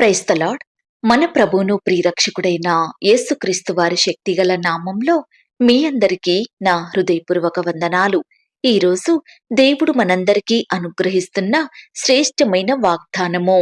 క్రైస్తలాడ్ మన ప్రభువును ప్రియరక్షకుడైన యేసుక్రీస్తు వారి శక్తిగల నామంలో మీ అందరికీ నా హృదయపూర్వక వందనాలు. ఈరోజు దేవుడు మనందరికీ అనుగ్రహిస్తున్న శ్రేష్టమైన వాగ్దానము.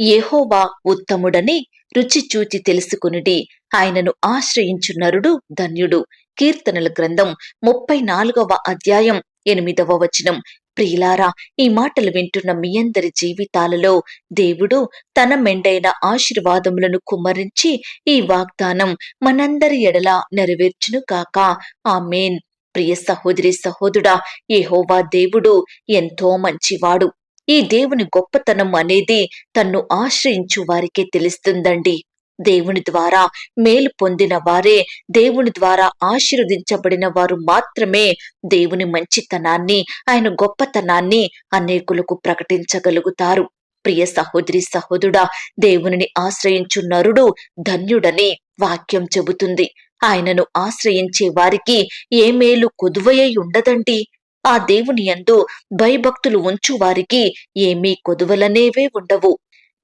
ఏహోవా ఉత్తముడని రుచి చూచి తెలుసుకునుడి. ఆయనను ఆశ్రయించు నరుడు ధన్యుడు. కీర్తనల గ్రంథం ముప్పై నాలుగవ అధ్యాయం ఎనిమిదవ వచనం. ప్రియులారా ఈ మాటలు వింటున్న మీ అందరి జీవితాలలో దేవుడు తన మెండైన ఆశీర్వాదములను కుమ్మరించి ఈ వాగ్దానం మనందరి ఎడల నెరవేర్చును కాక ఆమెన్. ప్రియ సహోదరి సహోదుడా ఏహోవా దేవుడు ఎంతో మంచివాడు. ఈ దేవుని గొప్పతనం అనేది తన్ను ఆశ్రయించు వారికే తెలుస్తుందండి. దేవుని ద్వారా మేలు పొందిన వారే దేవుని ద్వారా ఆశీర్వదించబడిన వారు మాత్రమే దేవుని మంచితనాన్ని ఆయన గొప్పతనాన్ని అనేకులకు ప్రకటించగలుగుతారు. ప్రియ సహోదరి సహోదరుడా దేవునిని ఆశ్రయించు నరుడు ధన్యుడని వాక్యం చెబుతుంది. ఆయనను ఆశ్రయించే వారికి ఏ మేలు కొదువయ్యి ఉండదండి. ఆ దేవుని యందు భయభక్తులు ఉంచు వారికి ఏమీ కొదువలనేవే ఉండవు.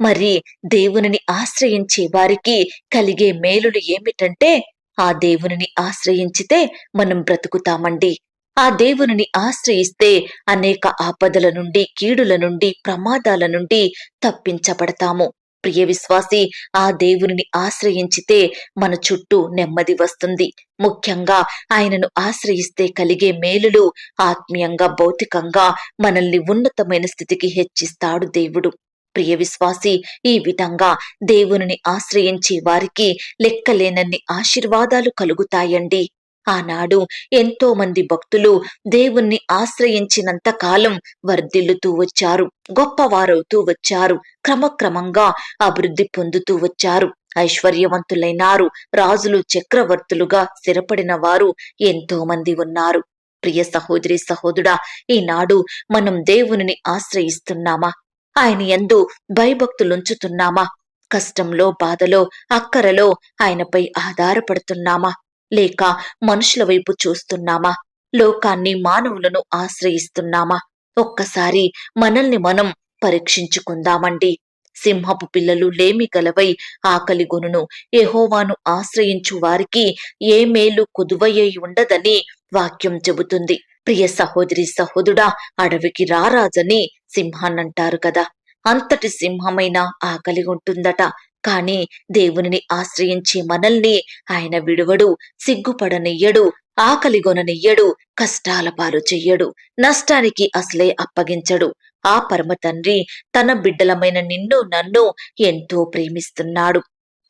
మరి దేవునిని ఆశ్రయించే వారికి కలిగే మేలులు ఏమిటంటే ఆ దేవునిని ఆశ్రయించితే మనం బ్రతుకుతామండి. ఆ దేవునిని ఆశ్రయిస్తే అనేక ఆపదల నుండి కీడుల నుండి ప్రమాదాల నుండి తప్పించబడతాము. ప్రియ విశ్వాసి ఆ దేవునిని ఆశ్రయించితే మన చుట్టూ నెమ్మది వస్తుంది. ముఖ్యంగా ఆయనను ఆశ్రయిస్తే కలిగే మేలులు ఆత్మీయంగా భౌతికంగా మనల్ని ఉన్నతమైన స్థితికి హెచ్చిస్తాడు దేవుడు. ప్రియ విశ్వాసి ఈ విధంగా దేవుని ఆశ్రయించే వారికి లెక్కలేనన్ని ఆశీర్వాదాలు కలుగుతాయండి. ఆనాడు ఎంతో మంది భక్తులు దేవుణ్ణి ఆశ్రయించినంత కాలం వర్ధిల్లుతూ వచ్చారు గొప్పవారవుతూ వచ్చారు క్రమక్రమంగా అభివృద్ధి పొందుతూ వచ్చారు. ఐశ్వర్యవంతులైనారు రాజులు చక్రవర్తులుగా స్థిరపడిన వారు ఎంతో మంది ఉన్నారు. ప్రియ సహోదరి సహోదరుడా ఈనాడు మనం దేవునిని ఆశ్రయిస్తున్నామా? ఆయన ఎందు భయభక్తులుంచుతున్నామా? కష్టంలో బాధలో అక్కరలో ఆయనపై ఆధారపడుతున్నామా? లేక మనుషుల వైపు చూస్తున్నామా? లోకాన్ని మానవులను ఆశ్రయిస్తున్నామా? ఒక్కసారి మనల్ని మనం పరీక్షించుకుందామండి. సింహపు పిల్లలు లేమి గలవై ఆకలి గొనును. ఎహోవాను ఆశ్రయించు వారికి ఏ మేలు కుదువయ్యి ఉండదని వాక్యం చెబుతుంది. ప్రియ సహోదరి సహోదుడా అడవికి రారాజని సింహాన్నంటారు కదా. అంతటి సింహమైన ఆకలి ఉంటుందట. కాని దేవునిని ఆశ్రయించే మనల్ని ఆయన విడువడు సిగ్గుపడనియ్యడు ఆకలిగొననియ్యడు కష్టాల పాలు చెయ్యడు నష్టానికి అసలే అప్పగించడు. ఆ పరమ తండ్రి తన బిడ్డలమైన నిన్ను నన్ను ఎంతో ప్రేమిస్తున్నాడు.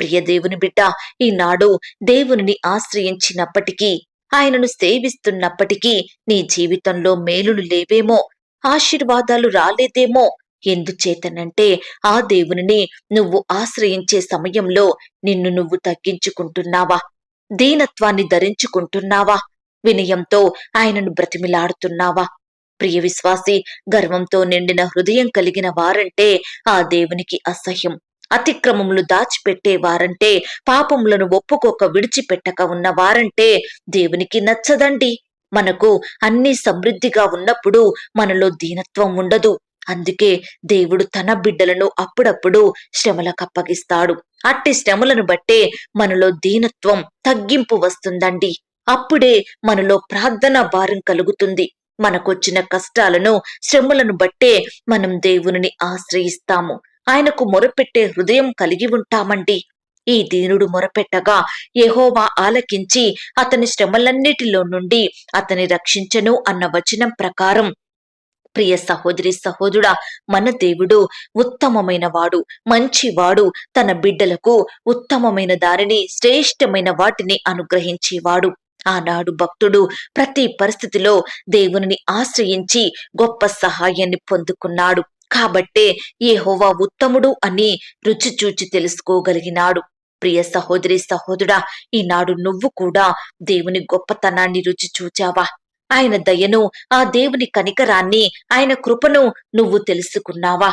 ప్రియ దేవుని బిడ్డ ఈనాడు దేవునిని ఆశ్రయించినప్పటికీ ఆయనను సేవిస్తున్నప్పటికీ నీ జీవితంలో మేలులు లేవేమో ఆశీర్వాదాలు రాలేదేమో. ఎందుచేతనంటే ఆ దేవునిని నువ్వు ఆశ్రయించే సమయంలో నిన్ను నువ్వు తగ్గించుకుంటున్నావా? దీనత్వాన్ని ధరించుకుంటున్నావా? వినయంతో ఆయనను బ్రతిమిలాడుతున్నావా? ప్రియ విశ్వాసి గర్వంతో నిండిన హృదయం కలిగిన వారంటే ఆ దేవునికి అసహ్యం. అతిక్రమములు దాచిపెట్టే వారంటే పాపములను ఒప్పుకోక విడిచిపెట్టక ఉన్న వారంటే దేవునికి నచ్చదండి. మనకు అన్ని సమృద్ధిగా ఉన్నప్పుడు మనలో దీనత్వం ఉండదు. అందుకే దేవుడు తన బిడ్డలను అప్పుడప్పుడు శ్రమలకు అప్పగిస్తాడు. అట్టి శ్రమలను బట్టే మనలో దీనత్వం తగ్గింపు వస్తుందండి. అప్పుడే మనలో ప్రార్థనా భారం కలుగుతుంది. మనకొచ్చిన కష్టాలను శ్రమలను బట్టే మనం దేవునిని ఆశ్రయిస్తాము. ఆయనకు మొరపెట్టే హృదయం కలిగి ఉంటామండి. ఈ దీనుడు మొరపెట్టగా యహోవా ఆలకించి అతని శ్రమలన్నిటిలో నుండి అతని రక్షించను అన్న వచనం ప్రకారం ప్రియ సహోదరి సహోదరుడా మన దేవుడు ఉత్తమమైన వాడు మంచివాడు తన బిడ్డలకు ఉత్తమమైన దారిని శ్రేష్టమైన వాటిని అనుగ్రహించేవాడు. ఆనాడు భక్తుడు ప్రతి పరిస్థితిలో దేవుని ఆశ్రయించి గొప్ప సహాయాన్ని పొందుకున్నాడు. కాబట్టే యెహోవా ఉత్తముడు అని రుచి చూచి తెలుసుకోగలిగినాడు. ప్రియ సహోదరి సహోదరుడా ఈనాడు నువ్వు కూడా దేవుని గొప్పతనాన్ని రుచి చూచావా? ఆయన దయను ఆ దేవుని కనికరాన్ని ఆయన కృపను నువ్వు తెలుసుకున్నావా?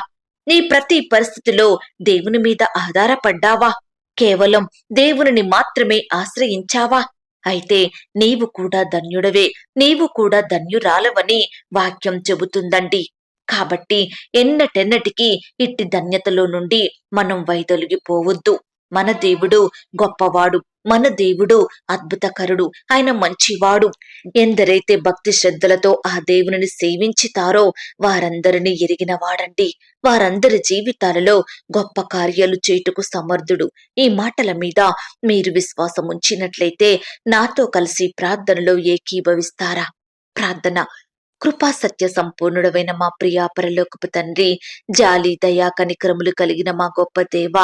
నీ ప్రతి పరిస్థితిలో దేవుని మీద ఆధారపడ్డావా? కేవలం దేవునిని మాత్రమే ఆశ్రయించావా? అయితే నీవు కూడా ధన్యుడవే నీవు కూడా ధన్యురాలవని వాక్యం చెబుతుందండి. కాబట్టి ఎన్నటెన్నటికీ ఇట్టి ధన్యతలో నుండి మనం వైదొలిగిపోవద్దు. మన దేవుడు గొప్పవాడు మన దేవుడు అద్భుతకరుడు ఆయన మంచివాడు. ఎందరైతే భక్తి శ్రద్ధలతో ఆ దేవుని సేవించుతారో వారందరినీ ఎరిగిన వాడండి. వారందరి జీవితాలలో గొప్ప కార్యాలు చేయుటకు సమర్థుడు. ఈ మాటల మీద మీరు విశ్వాసం ఉంచినట్లయితే నాతో కలిసి ప్రార్థనలో ఏకీభవిస్తారా? ప్రార్థన కృపా సత్య సంపూర్ణుడమైన మా ప్రియా పరలోకపు తండ్రి జాలి దయా కనికరములు కలిగిన మా గొప్ప దేవ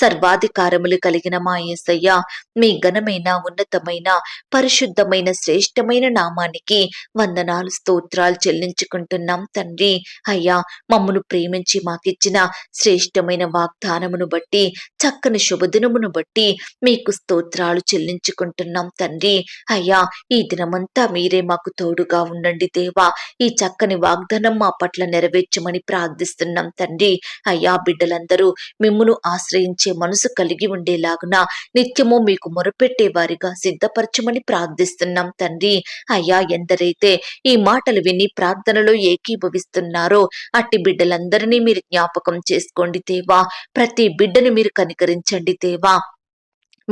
సర్వాధికారములు కలిగిన మా ఏసయ్య మీ ఘనమైన ఉన్నతమైన పరిశుద్ధమైన శ్రేష్టమైన నామానికి వందనాలు స్తోత్రాలు చెల్లించుకుంటున్నాం తండ్రి. అయ్యా మమ్మను ప్రేమించి మాకిచ్చిన శ్రేష్టమైన వాగ్దానమును బట్టి చక్కని శుభదినమును బట్టి మీకు స్తోత్రాలు చెల్లించుకుంటున్నాం తండ్రి. అయ్యా ఈ దినమంతా మీరే మాకు తోడుగా ఉండండి దేవా. ఈ చక్కని వాగ్దానం మా పట్ల నెరవేర్చమని ప్రార్థిస్తున్నాం తండ్రి. అయ్యా బిడ్డలందరూ మిమ్మును ఆశ్రయించే మనసు కలిగి ఉండేలాగున నిత్యము మీకు మొరపెట్టే వారిగా సిద్ధపరచమని ప్రార్థిస్తున్నాం తండ్రి. అయ్యా ఎందరైతే ఈ మాటలు విని ప్రార్థనలో ఏకీభవిస్తున్నారో అట్టి బిడ్డలందరినీ మీరు జ్ఞాపకం చేసుకోండి దేవా. ప్రతి బిడ్డను మీరు కనికరించండి దేవా.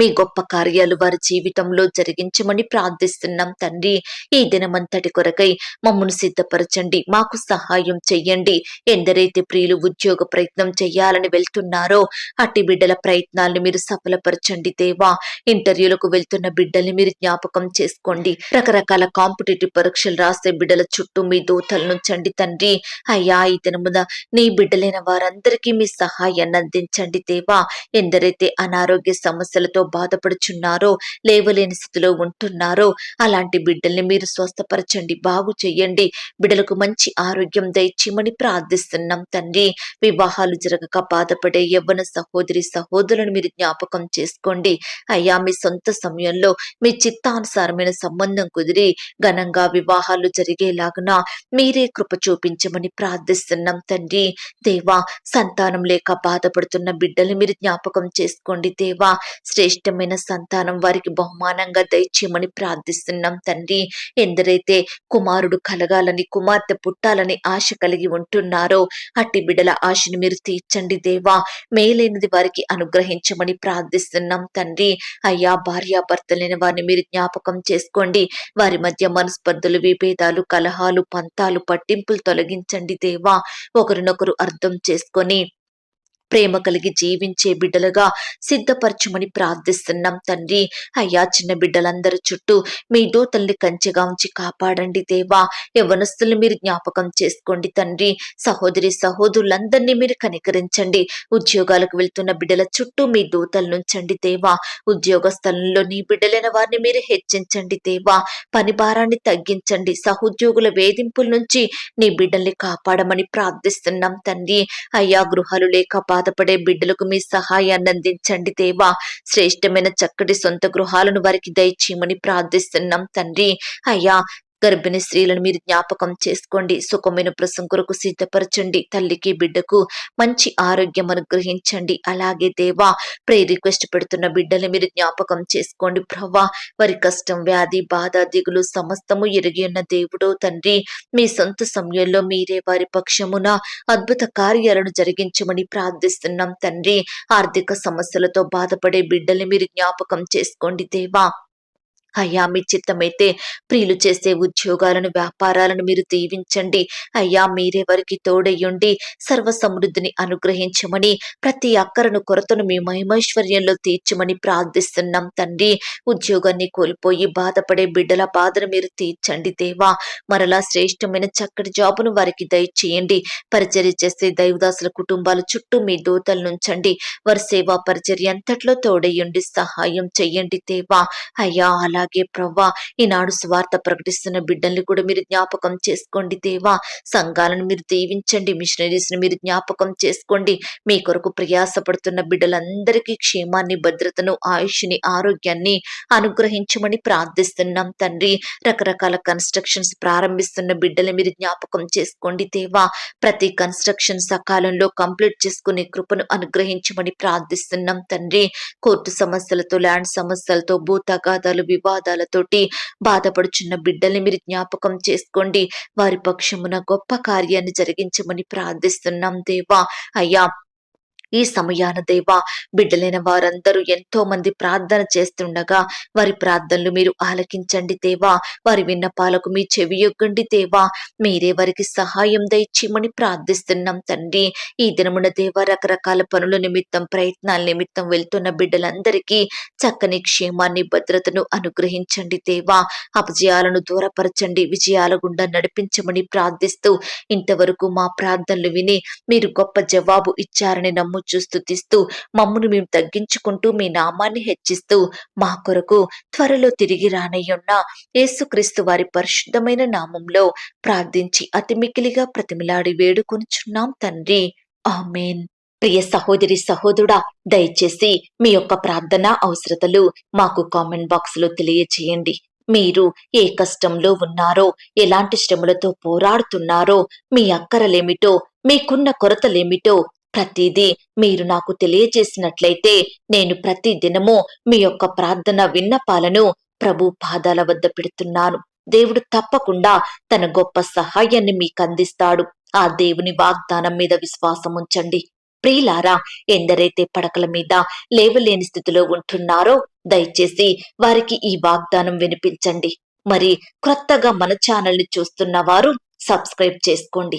మీ గొప్ప కార్యాలు వారి జీవితంలో జరిగించమని ప్రార్థిస్తున్నాం తండ్రి. ఈ దినమంతటి కొరకై మమ్మను సిద్ధపరచండి. మాకు సహాయం చెయ్యండి. ఎందరైతే ప్రియులు ఉద్యోగ ప్రయత్నం చేయాలని వెళ్తున్నారో అట్టి బిడ్డల ప్రయత్నాలను మీరు సఫలపరచండి దేవా. ఇంటర్వ్యూలకు వెళ్తున్న బిడ్డల్ని మీరు జ్ఞాపకం చేసుకోండి. రకరకాల కాంపిటేటివ్ పరీక్షలు రాసే బిడ్డల చుట్టూ మీ దూతలను చండి తండ్రి. అయ్యా ఈ దినమున నీ బిడ్డలైన వారందరికీ మీ సహాయాన్ని అందించండి దేవా. ఎందరైతే అనారోగ్య సమస్యలతో బాధపడుచున్నారో లేవలేని స్థితిలో ఉంటున్నారో అలాంటి బిడ్డల్ని మీరు స్వస్థపరచండి బాగు చెయ్యండి. బిడ్డలకు మంచి ఆరోగ్యం దయచేయమని ప్రార్థిస్తున్నాం తండ్రి. వివాహాలు జరగక బాధపడే యవ్వన సహోదరి సహోదరులను మీరు జ్ఞాపకం చేసుకోండి. అయ్యా మీ సొంత సమయంలో మీ చిత్తానుసారమైన సంబంధం కుదిరి ఘనంగా వివాహాలు జరిగేలాగున మీరే కృప చూపించమని ప్రార్థిస్తున్నాం తండ్రి. దేవా సంతానం లేక బాధపడుతున్న బిడ్డల్ని మీరు జ్ఞాపకం చేసుకోండి దేవా. శ్రేష్టమైన సంతానం వారికి బహుమానంగా దయచేయమని ప్రార్థిస్తున్నాం తండ్రి. ఎందరైతే కుమారుడు కలగాలని కుమార్తె పుట్టాలని ఆశ కలిగి ఉంటున్నారో అట్టి బిడల ఆశను మీరు తీర్చండి దేవా. మేలైనది వారికి అనుగ్రహించమని ప్రార్థిస్తున్నాం తండ్రి. అయ్యా భార్యాభర్తలైన వారిని మీరు జ్ఞాపకం చేసుకోండి. వారి మధ్య మనస్పర్ధలు విభేదాలు కలహాలు పంతాలు పట్టింపులు తొలగించండి దేవా. ఒకరినొకరు అర్థం చేసుకొని ప్రేమ కలిగి జీవించే బిడ్డలుగా సిద్ధపరచమని ప్రార్థిస్తున్నాం తండ్రి. అయ్యా చిన్న బిడ్డలందరి చుట్టూ మీ దూతల్ని కంచెగా ఉంచి కాపాడండి దేవా. యవనస్తులు మీరు జ్ఞాపకం చేసుకోండి తండ్రి. సహోదరి సహోదరులందరినీ మీరు కనికరించండి. ఉద్యోగాలకు వెళ్తున్న బిడ్డల చుట్టూ మీ దూతలు నుంచండి దేవా. ఉద్యోగ స్థలంలో నీ బిడ్డలైన వారిని మీరు హెచ్చించండి దేవా. పని భారాన్ని తగ్గించండి. సహోద్యోగుల వేధింపుల నుంచి నీ బిడ్డల్ని కాపాడమని ప్రార్థిస్తున్నాం తండ్రి. అయ్యా గృహాలు లేక బాధపడే బిడ్డలకు మీ సహాయాన్ని అందించండి దేవా. శ్రేష్టమైన చక్కటి సొంత గృహాలను వారికి దయచేయమని ప్రార్థిస్తున్నాం తండ్రి. అయ్యా గర్భిణీ స్త్రీలను మీరు జ్ఞాపకం చేసుకోండి. సుఖమైన ప్రసం కొరకు సిద్ధపరచండి. తల్లికి బిడ్డకు మంచి ఆరోగ్యం అనుగ్రహించండి. అలాగే దేవా ప్రే రిక్వెస్ట్ పెడుతున్న బిడ్డలు మీరు జ్ఞాపకం చేసుకోండి. ప్రవ్వా వారి కష్టం వ్యాధి బాధ దిగులు సమస్తము ఎరిగి ఉన్న దేవుడో తండ్రి మీ సొంత సమయంలో మీరే వారి పక్షమున అద్భుత కార్యాలను జరిగించమని ప్రార్థిస్తున్నాం తండ్రి. ఆర్థిక సమస్యలతో బాధపడే బిడ్డలు మీరు జ్ఞాపకం చేసుకోండి దేవా. అయ్యా మీ చిత్తమైతే ప్రియులు చేసే ఉద్యోగాలను వ్యాపారాలను మీరు దీవించండి. అయ్యా మీరే వారికి తోడయ్యుండి సర్వ సమృద్ధిని అనుగ్రహించమని ప్రతి అక్కరను కొరతను మీ మహిమైశ్వర్యంలో తీర్చమని ప్రార్థిస్తున్నాం తండ్రి. ఉద్యోగాన్ని కోల్పోయి బాధపడే బిడ్డల బాధను మీరు తీర్చండి దేవా. మరలా శ్రేష్టమైన చక్కటి జాబును వారికి దయచేయండి. పరిచర్య చేసే దైవదాసుల కుటుంబాల చుట్టూ మీ దూతలు నుంచండి వారి సేవా పరిచర్య అంతట్లో తోడయ్యుండి సహాయం చెయ్యండి దేవా. అయ్యా అలా అలాగే ప్రవ్వా ఈనాడు స్వార్థ ప్రకటిస్తున్న బిడ్డల్ని కూడా మీరు జ్ఞాపకం చేసుకోండి దేవా. సంఘాలను మీరు దీవించండి మిషనరీస్ని మీరు జ్ఞాపకం చేసుకోండి. మీ కొరకు ప్రయాసపడుతున్న బిడ్డలందరికీ క్షేమాన్ని భద్రతను ఆయుష్ని ఆరోగ్యాన్ని అనుగ్రహించమని ప్రార్థిస్తున్నాం తండ్రి. రకరకాల కన్స్ట్రక్షన్స్ ప్రారంభిస్తున్న బిడ్డలు మీరు జ్ఞాపకం చేసుకోండి దేవా. ప్రతి కన్స్ట్రక్షన్ సకాలంలో కంప్లీట్ చేసుకునే కృపను అనుగ్రహించమని ప్రార్థిస్తున్నాం తండ్రి. కోర్టు సమస్యలతో ల్యాండ్ సమస్యలతో భూ తగాదాలు వివాదాలు బాధాలతోటి బాధపడుచున్న బిడ్డల్ని మీరు జ్ఞాపకం చేసుకోండి. వారి పక్షమున గొప్ప కార్యాన్ని జరిగించమని ప్రార్థిస్తున్నాం దేవా. అయ్యా ఈ సమయాన దేవా బిడ్డలైన వారందరూ ఎంతో మంది ప్రార్థన చేస్తుండగా వారి ప్రార్థనలు మీరు ఆలకించండి దేవా. వారి విన్నపాలకు మీ చెవి యొగ్గండి దేవా. మీరే వారికి సహాయం దయచేయమని ప్రార్థిస్తున్నాం తండ్రి. ఈ దినమున దేవా రకరకాల పనుల నిమిత్తం ప్రయత్నాల నిమిత్తం వెళ్తున్న బిడ్డలందరికీ చక్కని క్షేమాన్ని భద్రతను అనుగ్రహించండి దేవా. అపజయాలను దూరపరచండి విజయాల గుండా నడిపించమని ప్రార్థిస్తూ ఇంతవరకు మా ప్రార్థనలు విని మీరు గొప్ప జవాబు ఇచ్చారని నమ్ము నమ్ముచూ మమ్మును మేము తగ్గించుకుంటూ మీ నామాన్ని హెచ్చిస్తూ మా కొరకు త్వరలో తిరిగి రానయ్యున్న యేసుక్రీస్తు వారి పరిశుద్ధమైన నామంలో ప్రార్థించి అతి మికిలిగా ప్రతిమిలాడి వేడుకొనుచున్నాం తండ్రి. ఆమెన్. ప్రియ సహోదరి సహోదరుడా దయచేసి మీ యొక్క ప్రార్థన అవసరతలు మాకు కామెంట్ బాక్స్లో తెలియచేయండి మీరు ఏ కష్టంలో ఉన్నారో ఎలాంటి శ్రమలతో పోరాడుతున్నారో మీ అక్కరలేమిటో మీకున్న కొరతలేమిటో ప్రతిదీ మీరు నాకు తెలియజేసినట్లయితే నేను ప్రతి దినము మీ యొక్క ప్రార్థన విన్నపాలను ప్రభు పాదాల వద్ద పెడుతున్నాను. దేవుడు తప్పకుండా తన గొప్ప సహాయాన్ని మీకు అందిస్తాడు ఆ దేవుని వాగ్దానం మీద విశ్వాసం ఉంచండి. ప్రియులారా ఎందరైతే పడకల మీద లేవలేని స్థితిలో ఉంటున్నారో దయచేసి వారికి ఈ వాగ్దానం వినిపించండి. మరి క్రొత్తగా మన ఛానల్ని చూస్తున్న వారు సబ్స్క్రైబ్ చేసుకోండి.